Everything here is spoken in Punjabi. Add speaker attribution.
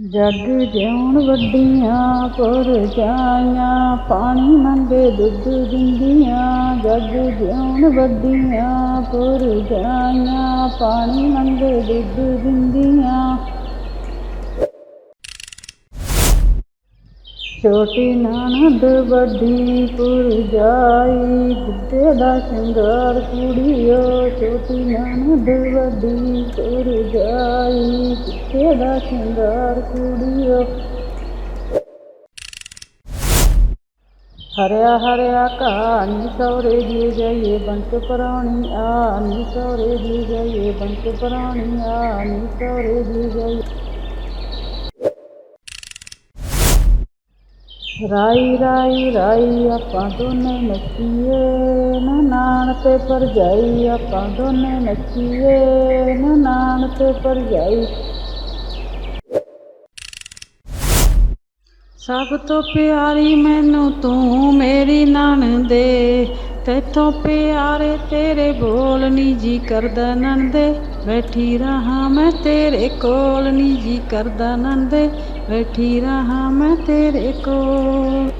Speaker 1: ਜੱਗ ਜਿਉਣ ਵੱਡੀਆਂ ਪੁਰਜਾਈਆਂ ਪਾਣੀ ਮੰਗੇ ਦੁੱਧ ਦਿੰਦੀਆਂ, ਜੱਗ ਜਿਉਣ ਵੱਡੀਆਂ ਪੁਰਜਾਈਆਂ ਪਾਣੀ ਮੰਗੇ ਦੁੱਧ ਦਿੰਦੀਆਂ। ਛੋਟੀ ਨਣਦ ਵੱਡੀ ਪੁਰਜਾਈ ਬੁੱਢੇ ਦਾ ਸ਼ਿੰਗਾਰ ਕੁੜੀਓ, ਛੋਟੀ ਨਣਦ ਵੱਡੀ ਪੁਰਜਾਈ हरिया हरिया कहानी सौरे दिए जाइए बंट प्राणी आनी सौरे दिए जाइए बंट प्राणी आनी सौरे दिए जाइए राई राई राई, आप दोने नचिए नान पे पर जाई, आप दोने नचिए नान पे पर जाई। ਸਭ ਤੋਂ ਪਿਆਰੀ ਮੈਨੂੰ ਤੂੰ ਮੇਰੀ ਨਣਦੇ ਤੇਥੋਂ ਪਿਆਰੇ ਤੇਰੇ ਬੋਲ ਨੀ ਜੀ ਕਰਦਾ ਨੰਦੇ ਬੈਠੀ ਰਹਾ ਮੈਂ ਤੇਰੇ ਕੋਲ, ਨੀ ਜੀ ਕਰਦਾ ਨੰਦੇ ਬੈਠੀ ਰਹਾ ਮੈਂ ਤੇਰੇ ਕੋਲ।